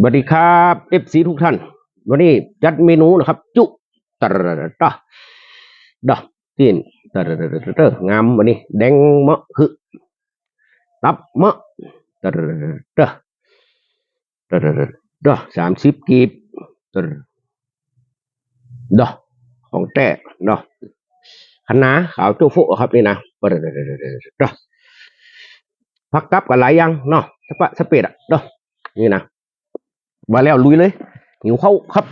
สวัสดีครับเอฟซีทุกท่าน วันนี้จัดเมนูนะครับ จุตรระตะดอกตีนตระระระระงามวันนี้ แดงมะคือตับมะตรระตะตระระดอกสามสิบกีบตรดอกของแต่ดอกคะน้าขาวโจโฟครับนี่นะตระระระพักกับกันหลายยังเนาะสปะสเปดอะดอกนี่นะ มาแล้วลุยเลยหิวเข้าครับ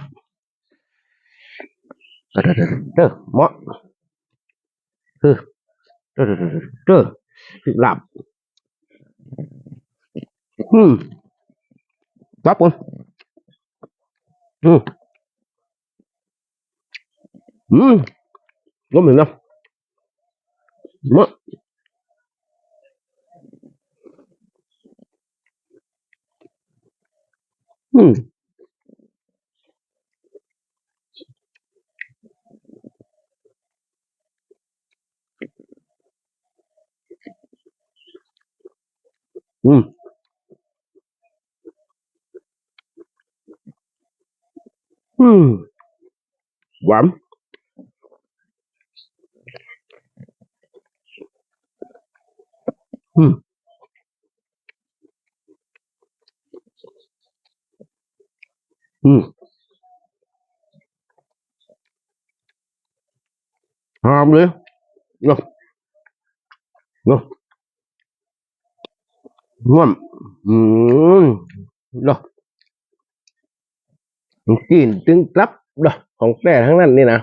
เด้อเด้อเด้อเหมาะเออเด้อเด้อเด้อเด้อหลับอืมครับผมอืมอืมก็เหมือนกันเหมาะ Ừm. Ừm. Ừm. Wow. Ừm. อืมหอมเลยเนาะเนาะง่วมอืมเนาะกินตึงกลับเนาะของแต่ทั้งนั้นนี่นะ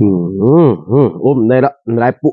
อืมอืมอุ้มได้ละลายปุ๊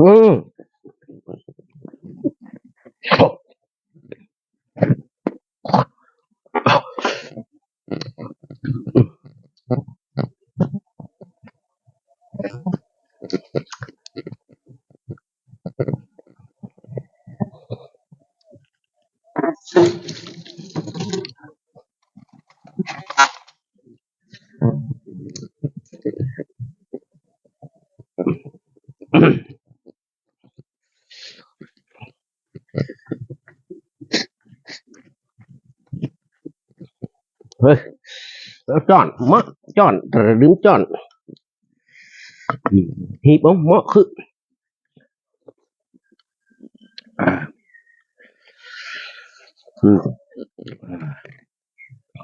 응. เฮ้ยจอนมะจอนระดึงจอนอืมหีบอามะคืออ่าอืม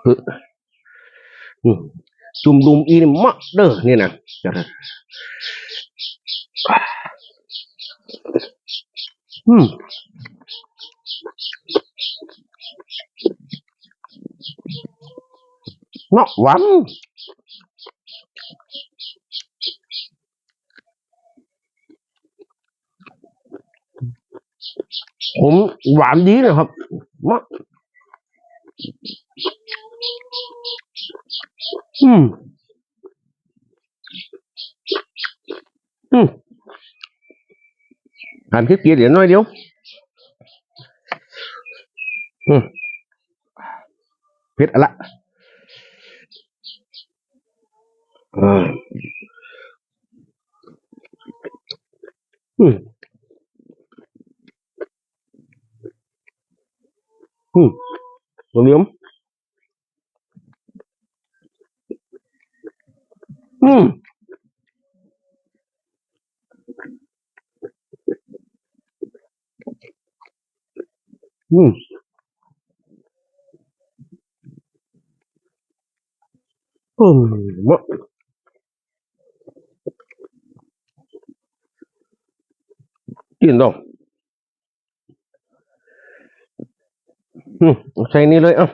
คืออืมจุ่มดุมอีนี่มะเด้อนี่นะจะอืม เนาะหวานผมหวานดีนะครับมะอืม อืมทานคลิปเกียร์เดี๋ยวน้อยเดียว อืมเผ็ดอะละ 아. 응. 응. 양념? 응. 응. 음, 뭐. กินดอกอืมใส่นี่เลยเอะ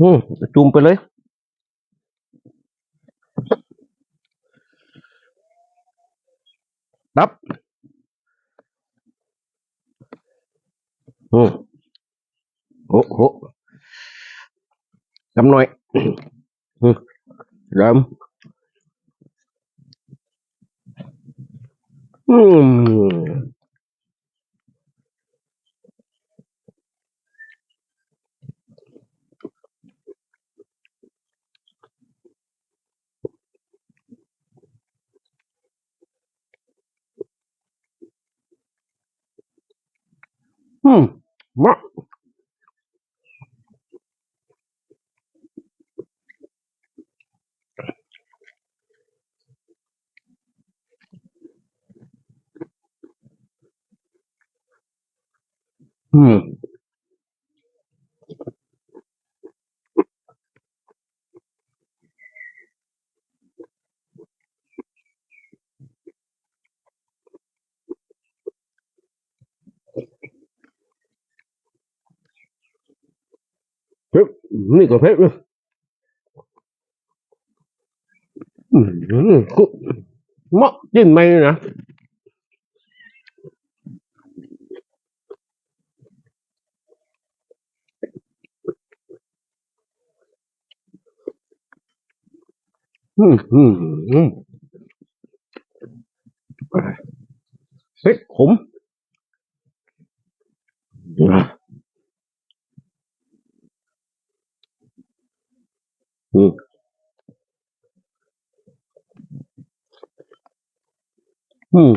อืมจุ่มไปเลยดับอืมโอ้โหกำหน่อยอืมเริ่ม Hmm. Hmm. What? Hmm. Phép, này có phép nữa. Ừ, mọc trên mây nè. เผ็ดขมอ่ะอืมอืม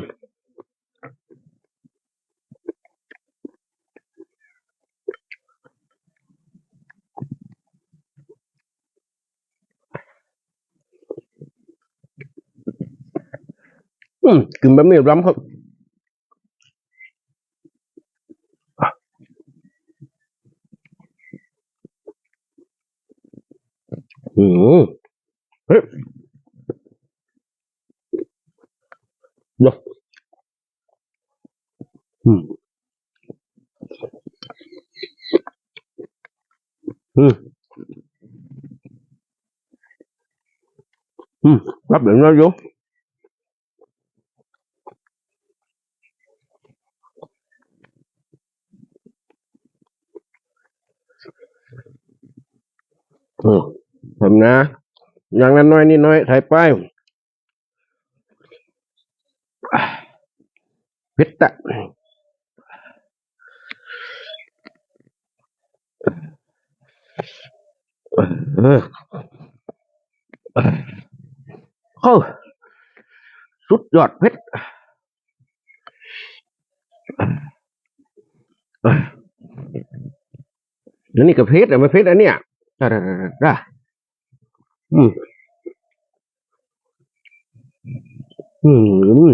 Ừ, gừng bánh nhiều lắm không? À. Ừ. Ê. Dạ. Ừ. Ừ. Ừ, lắp điện nó vô. ยเดี๋ยวอืมอืมอืมรับเดี๋ยวนะออทำนะย่างนั้นน้อยนิดน้อยถ่ายไปเพิตตะเออเข้าสุดยอดเพชรแล้วนี่ก็เพชรอะไม่เพชรอันเนี้ย ടാ ഉം ഉം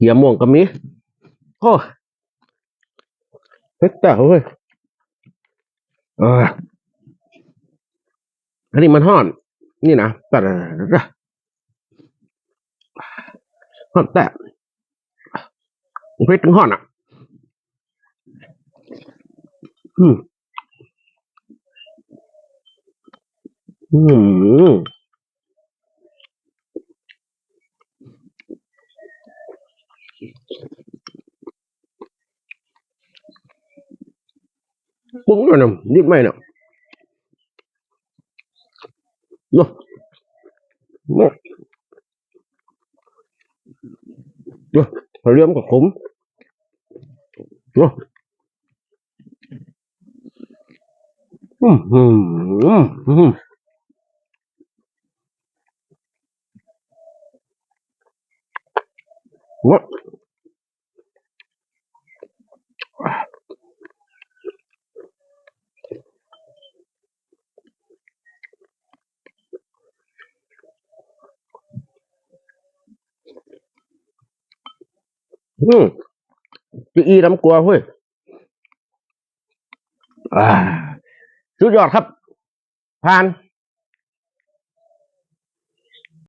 เหี้ยม่วงก็มีโอ้เพชรแต่เว้ยอันนี้มันห่อน นี่นะแต่ห่อนแต่เพชรถึงห่อนอะ อืม อืม Búng rồi nè, điếp mày nè. Rồi. Rồi. Rồi, phải liếm cả khống. Rồi. Hmm, hmm, hmm. What? อืมอืมอืมอืมเนาะอืมจะอีลำกลัวเฮ้ยอ่าสุดยอดครับ ผ่าน